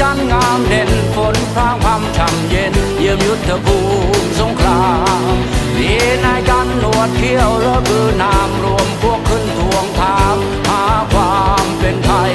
จันทร์งามเด่นฝนพรางพรำช่ำเย็น เยี่ยมยุทธภูมิสงครามมีนายกันหนวดเขี้ยวระบือนามรวมพวกขึ้นทวงถาม หาความเป็นไทย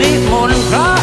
นิมนต์พระ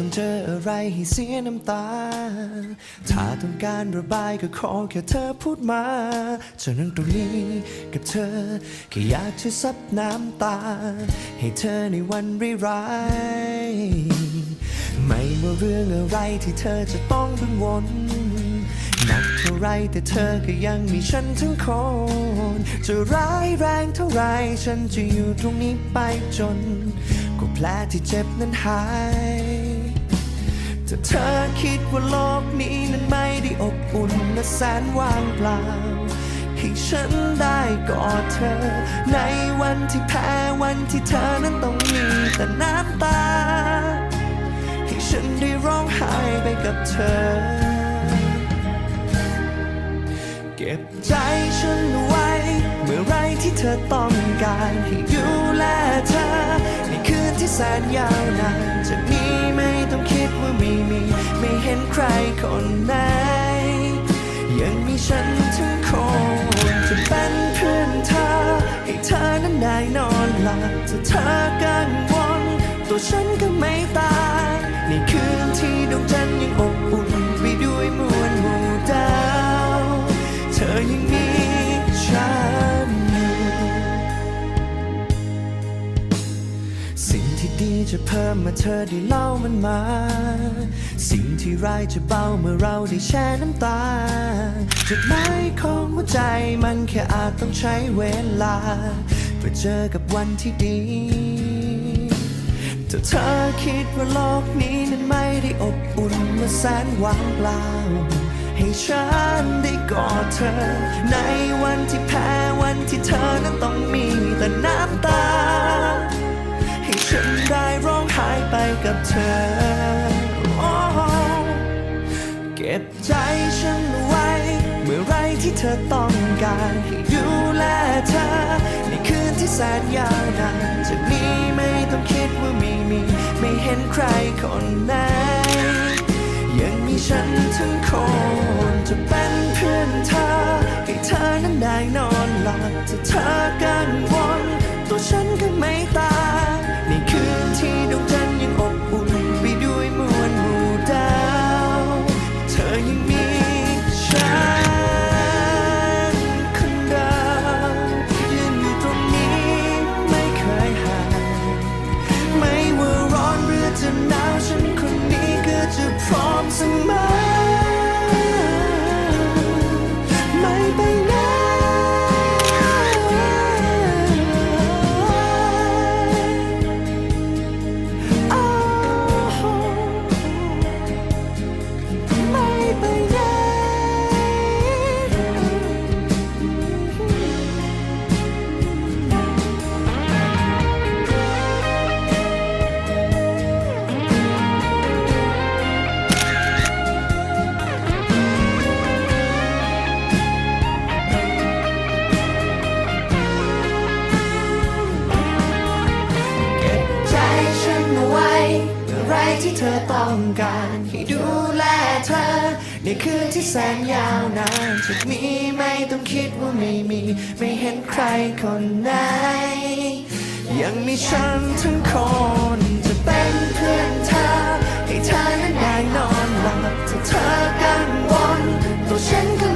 ต้องเจออะไรให้เสียน้ำตา ถ้าต้องการระบายก็ขอแค่เธอพูดมาจะนั่งตรงนี้กับเธอแค่อยากจะซับน้ำตา ให้เธอในวันร้ายไม่ว่าเรื่องอะไรที่เธอจะต้องกังวลหนักเท่าไรแต่เธอก็ยังมีฉันทั้งคน จะร้ายแรงเท่าไรฉันจะอยู่ตรงนี้ไปจนกว่าแผลที่เจ็บนั้นหาย ถ้าเธอคิดว่าโลกนี้นั้นไม่ได้อบอุ่นและแสนว่างเปล่า ให้ฉันได้กอดเธอ ในวันที่แพ้วันที่เธอนั้นต้องมีแต่น้ำตา ให้ฉันได้ร้องไห้ไปกับเธอ เก็บใจฉันไว้ เมื่อไรที่เธอต้องการให้ดูแลเธอในคืนที่แสนยาวนาน ห็นใครคนไหน ยังมีฉันทั้งคน จะเป็นเพื่อนเธอ ให้เธอนั้นได้นอนหลับถ้าเธอกังวลตัวฉันก็ไม่ตาย จะเพิ่มมื่อเธอได้เล่ามันมา สิ่งที่ร้ายจะเบาเมื่อเราได้แช่น้ำตาจุดหมายของหัวใจมันแค่อาจต้องใช้เวลาเพื่อเจอกับวันที่ดีถ้าเธอคิดว่าโลกนี้นั้นไม่ได้อบอุ่นและแสนวางเปล่า ให้ฉันได้กอดเธอ ในวันที่แพ้วันที่เธอนั้นต้องมี กับเธอ เก็บใจฉันไว้ เมื่อไรที่เธอต้องการให้ดูแลเธอ ในคืนที่แสนยาวนานจากนี้ไม่ต้องคิดว่าม่มี ไม่เห็นใครคนไหน ยังมีฉันทั้งคนจะเป็นเพื่อนเธอ ให้เธอนั้นได้นอนหลับถ้าเธอกังวลตัวฉันก็ไม่ตาย ต้องการให้ดูแลเธอ ในคืนที่แสนยาวนานจะมีไม่ต้องคิดว่าไม่มี ไม่เห็นใครคนไหน ยังมีฉันทั้งคนจะเป็นเพื่อนเธอ ให้เธอนั้นได้นอนหลับถ้าเธอกังวลตัวฉันก็